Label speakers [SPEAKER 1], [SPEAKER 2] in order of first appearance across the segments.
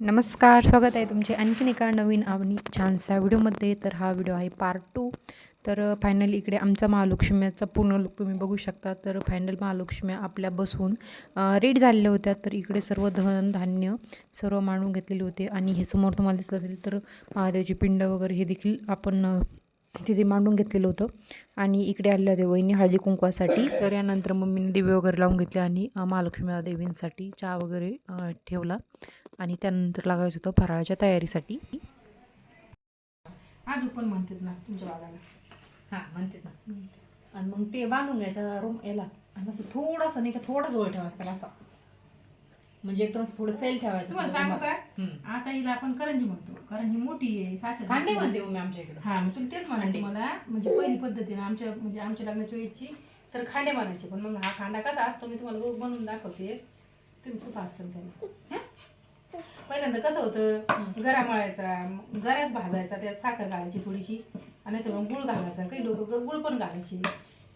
[SPEAKER 1] नमस्कार स्वागत आहे तुमचे आणखीन एका नवीन आणि छानसा व्हिडिओमध्ये. तर हा व्हिडिओ आहे पार्ट टू तर फायनली इकडे आमचा महालक्ष्म्याचा पूर्ण लुक तुम्ही बघू शकता. तर फायनल महालक्ष्म्या आपल्या बसून रेड झालेल्या होत्या. तर इकडे सर्व धन धान्य सर्व मांडून घेतलेले होते. आणि हे समोर तुम्हाला दिसत असेल तर महादेवची पिंड वगैरे हे देखील आपण तिथे मांडून घेतलेलं होतं. आणि इकडे आलेल्या देवईंनी हळदी कुंकवासाठी. तर यानंतर मम्मीने दिवे वगैरे लावून घेतले आणि महालक्ष्मी देवींसाठी चहा वगैरे ठेवला. आणि त्यानंतर लागायचं होतं फराळाच्या तयारीसाठी.
[SPEAKER 2] आजू पण म्हणतात ना तुमच्या बाबाला
[SPEAKER 3] हा म्हणते ना. आणि मग ते बांधून घ्यायचा रूम याला. आणि असं थोडासा नाही का थोडा जवळ ठेवायचा त्याला असं. म्हणजे एकदम असं थोडं सेल ठेवायचं
[SPEAKER 2] तुम्हाला
[SPEAKER 3] त्या
[SPEAKER 2] सांगू
[SPEAKER 3] रूमात.
[SPEAKER 2] का
[SPEAKER 3] हम्म.
[SPEAKER 2] आता हिला आपण करंजी म्हणतो. करंजी मोठी आहे साच्या
[SPEAKER 3] खांडे म्हणते मग मी आमच्या इकडे.
[SPEAKER 2] हा मग तुला तेच म्हणायचं. मला. म्हणजे पहिली पद्धतीने आमच्या म्हणजे आमच्या लग्नाच्या वेळची तर खांडे म्हणायचे. पण मग हा खांडा कसा असतो मी तुम्हाला रोज बनवून दाखवते. तुम्ही खूप असतं त्याला. पहिल्यांदा कसं होतं गरा मळायचा गऱ्याच भाजायचा त्यात साखर घालायची थोडीशी आणि तर मग गुळ घालायचा. काही लोक गुळ पण घालायचे.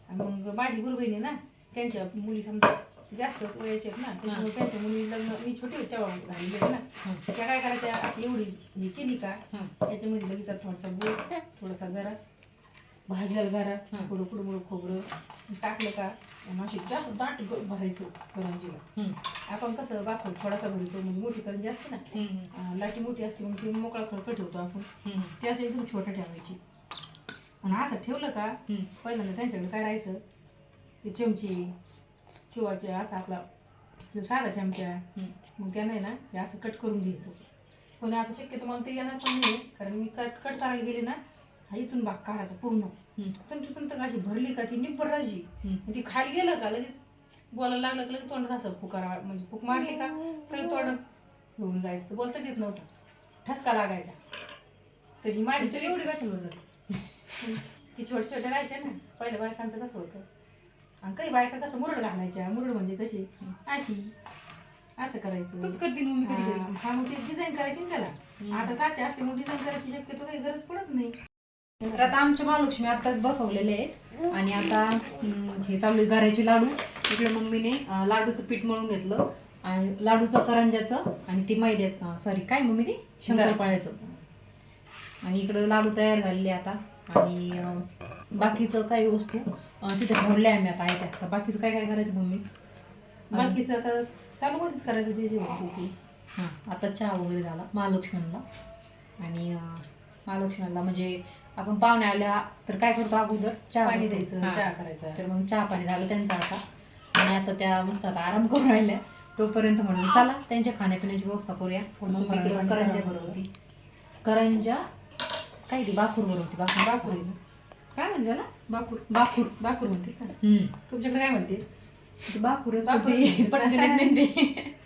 [SPEAKER 2] आणि मग माझी गुरुबहिणी ना त्यांच्या मुली समजा जास्त वयाचे आहेत ना त्याच्यामुळे त्यांच्या मुली लग्न मी छोटी होती तेव्हा झालेली आहे ना. त्या काय करायच्या अशी एवढी हे केली का. त्याच्यामध्ये लगेच थोडासा गुळ थोडासा गरा भाजलेला गरा. थोडं पुढं मुळं खोबरं टाकलं का अशी जास्त दाट ग- भरायचं करंजीला. आपण कसं बाकून थोडासा भरतो म्हणजे मोठी करंजी असते ना. अं, लाटी मोठी असते मग ती मोकळा खडकं ठेवतो आपण. ती असं एकदम छोटं ठेवायची आणि असं ठेवलं का. पहिल्यांदा त्यांच्याकडे काय राहायचं ते चमचे किंवा जे असं आपला जो साधा चमचा. मग त्यानं आहे ना हे असं कट करून घ्यायचं पण आता शक्यतो मला ते येणार पण नाही कारण मी कट कट करायला गेले ना इथून भाग काढायचा पूर्ण. पण तिथून तर अशी भरली का ती. मग ती खाली गेलं का लगेच बोलायला लागलं का लगेच तोंडात असं फुकारा म्हणजे फुक मारली का? सगळं तोंडात होऊन जायचं. बोलताच येत नव्हतं. ठसका लागायचा. तर ही माझी
[SPEAKER 3] तू एवढी कशाला बोलत
[SPEAKER 2] ती छोटे छोटे राहायच्या ना. पहिल्या बायकांचं कसं होतं? आणि काही बायका कसं मुरड घालायच्या. मुरड म्हणजे कशी? अशी. असं करायचं.
[SPEAKER 3] तूच करते मग मी कधी
[SPEAKER 2] हा मग ती डिझाईन करायची त्याला. आता सातशे असते मग डिझाईन करायची शक्यतो काही गरज पडत नाही.
[SPEAKER 3] तर आता आमच्या महालक्ष्मी आताच बसवलेले आहेत. आणि आता हे चालू गऱ्याचे लाडू. इकडे मम्मीने लाडूचं पीठ मळून घेतलं. आणि लाडूचं करंजाचं आणि ते मैद्यात सॉरी काय मम्मी ते? शंकरपाळ्याचं. आणि इकडं लाडू तयार झालेले आता. आणि बाकीचं काही वस्तू तिथे ठेवल्या आम्ही आता आहे त्या बाकीचं काय काय करायचं मम्मी?
[SPEAKER 2] बाकीचं आता चालू मध्येच करायचं जे जे होतं.
[SPEAKER 3] हां आता चहा वगैरे झाला महालक्ष्मीला. आणि महालक्ष्मीला म्हणजे आपण पाहुणे आल्या तर काय करतो अगोदर? चहा
[SPEAKER 2] पाणी
[SPEAKER 3] करतो.
[SPEAKER 2] द्यायचं
[SPEAKER 3] हां.
[SPEAKER 2] चहा करायचा.
[SPEAKER 3] तर मग चहा पाणी झालं त्यांचा आता. आणि आता त्या मस्त आता आराम करून राहिल्या. तोपर्यंत म्हणून चला त्यांच्या खाण्यापिण्याची व्यवस्था करूया. इकडे करंजा
[SPEAKER 2] करावं.
[SPEAKER 3] भरवती करंजा काय ती बाकूर भरवती बाकूर.
[SPEAKER 2] बाकूर.
[SPEAKER 3] काय म्हणते त्याला?
[SPEAKER 2] बाकूर.
[SPEAKER 3] बाकूर.
[SPEAKER 2] बाकूर म्हणते का?
[SPEAKER 3] हम्म.
[SPEAKER 2] तुमच्याकडे काय म्हणते?
[SPEAKER 3] ते. पटकन येत नाही ते.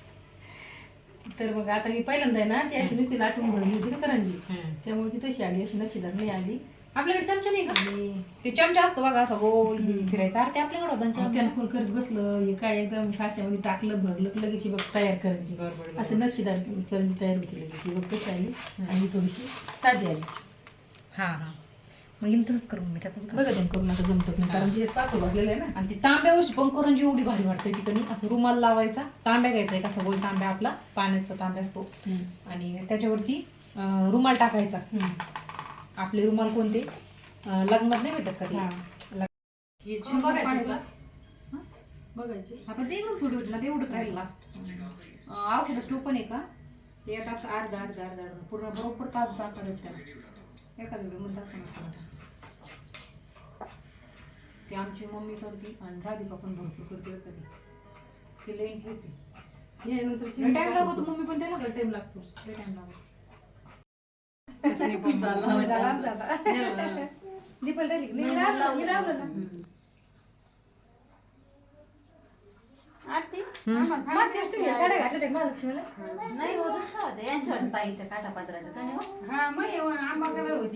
[SPEAKER 2] तर मग आता मी पहिल्यांदा आहे ना ती अशी नुसती लाटून भरली होती ना करंजी. त्यामुळे ती तशी आली अशी नक्षीदार नाही आली.
[SPEAKER 3] आपल्याकडे चमचा नाही का?
[SPEAKER 2] आणि
[SPEAKER 3] ते चमचा असतो बघा असा गोल फिरायचा. अरे ते आपल्याकडे होता ना चमचा.
[SPEAKER 2] कोण करत बसलं? हे काय एकदम साच्यामध्ये टाकलं भरलं की लगेच ही बघ तयार करायची
[SPEAKER 3] बरोबर
[SPEAKER 2] असं नक्षीदार करंजी तयार होती लगेच. ही बघ कशी आली. आणि ही थोडीशी साधी आली.
[SPEAKER 3] हा हा. मग येईल तसंच करू मी त्यातच.
[SPEAKER 2] बघा त्यांनी करून आता जमतात नाही कारण तिच्यात पातळ भरलेलं आहे ना.
[SPEAKER 3] आणि ती तांब्यावरची पंकरंजी एवढी भारी वाटते ठिकाणी असं रुमाल लावायचा तांब्या घ्यायचा एक असा गोल तांब्या आपला पाण्याचा तांब्या असतो. आणि त्याच्यावरती अं, रुमाल टाकायचा. आपले रुमाल कोणते? अं, लग्नात नाही भेटत का
[SPEAKER 2] हा.
[SPEAKER 3] ते हे
[SPEAKER 2] करून बघायचं तुला?
[SPEAKER 3] हा?
[SPEAKER 2] बघायची.
[SPEAKER 3] आपण ते थोडी होती ना ते एवढंच राहिलं लास्ट औषध स्टोव पण आहे का?
[SPEAKER 2] ते आता असं आठ दहा आठ दहा आठ दहा
[SPEAKER 3] पूर्ण बरोबर काच जाणार आहेत एखाद्या व्हिडिओमध्ये दाखवणार ते आमची मम्मी करते आणि राधिका पण भरपूर करते बरं कधी तिला इंटरेस्ट आहे.
[SPEAKER 2] हे
[SPEAKER 3] टाइम लागतो मम्मी पण त्याला.
[SPEAKER 2] टाइम लागतो.
[SPEAKER 3] टाइम लागतो.
[SPEAKER 2] झाला. आमचा आता. दीपाली राहिली का? नाही, मी लावलं मी लावलं ना. आरती? मागच्या वर्षी तुम्ही या साड्या घातल्या होत्या का महालक्ष्मीला
[SPEAKER 4] नाही हो दुसरा होता यांच्या ताईच्या काठापात्राच्या का नाही हो?
[SPEAKER 2] हा मग हे आंबा कलर होती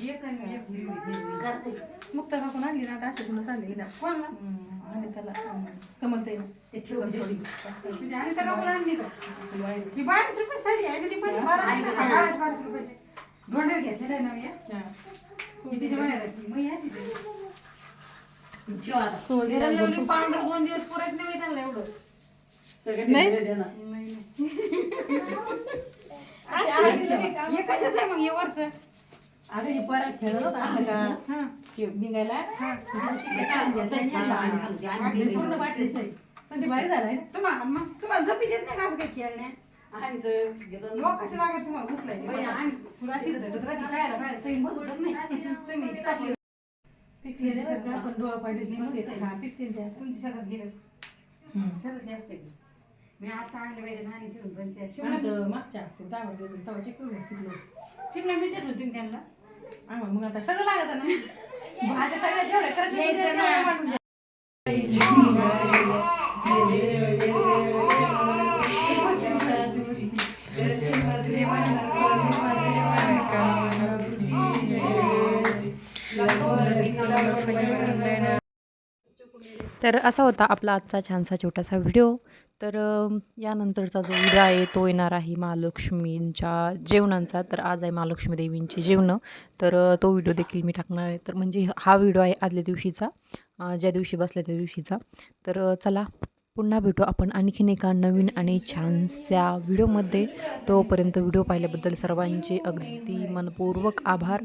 [SPEAKER 2] एक आणि एक हिरवी हिरवी
[SPEAKER 4] करते.
[SPEAKER 2] मुक्ता काकून आणली ना? आता अशी तुला सांगली ना कोण ना आणि त्याला कमलताई
[SPEAKER 4] ते ठेवून
[SPEAKER 2] आणि त्याला कोण आणली का ही बावीस रुपये साडी आहे ना ती पण बारा बारा बावीस रुपयाची. धोंडर घेतलेला आहे ना या मी तिच्या महिन्यात मग ही ती.
[SPEAKER 3] पांढर दोन दिवस पुरत नाही त्यांना एवढं.
[SPEAKER 2] नाही, नाही. आणि हे कशाचं आहे मग हे वरचं? आता हे परत खेळत होता का? बिंगायला पूर्ण वाटलीच आहे पण ते भारी झालंय तुम्हाला मग तुम्हाला जपी देत नाही का असं काही खेळण्या लोकांची लागत तुम्हाला घुसलायची आम्ही तुला अशी झटत राहते. खायला खायला चैन बसतच नाही. तुम्ही टाकली. डोळा. हा, पिकतील. तुमची गेलं. का? मी आता आणले पाहिजे चिरून पंचायत मागच्या शिमला मिरच्या तुम्ही त्यांना? आम्हाला मग आता सगळं लागत ना भाज्या सगळ्या जेवढ्या करायच्या तेवढ्या.
[SPEAKER 3] तर असा होता आपला आजचा छानसा छोटासा व्हिडिओ. तर यानंतरचा जो व्हिडिओ आहे तो येणार आहे महालक्ष्मींच्या जेवणांचा. तर आज आहे महालक्ष्मी देवींची जेवणं. तर तो व्हिडिओ देखील मी टाकणार आहे. तर म्हणजे हा व्हिडिओ आहे आदल्या दिवशीचा ज्या दिवशी बसल्या त्या दिवशीचा. तर चला पुन्हा भेटू आपण आणखीन एका नवीन आणि छानशा व्हिडिओमध्ये. तोपर्यंत व्हिडिओ पाहिल्याबद्दल सर्वांचे अगदी मनपूर्वक आभार.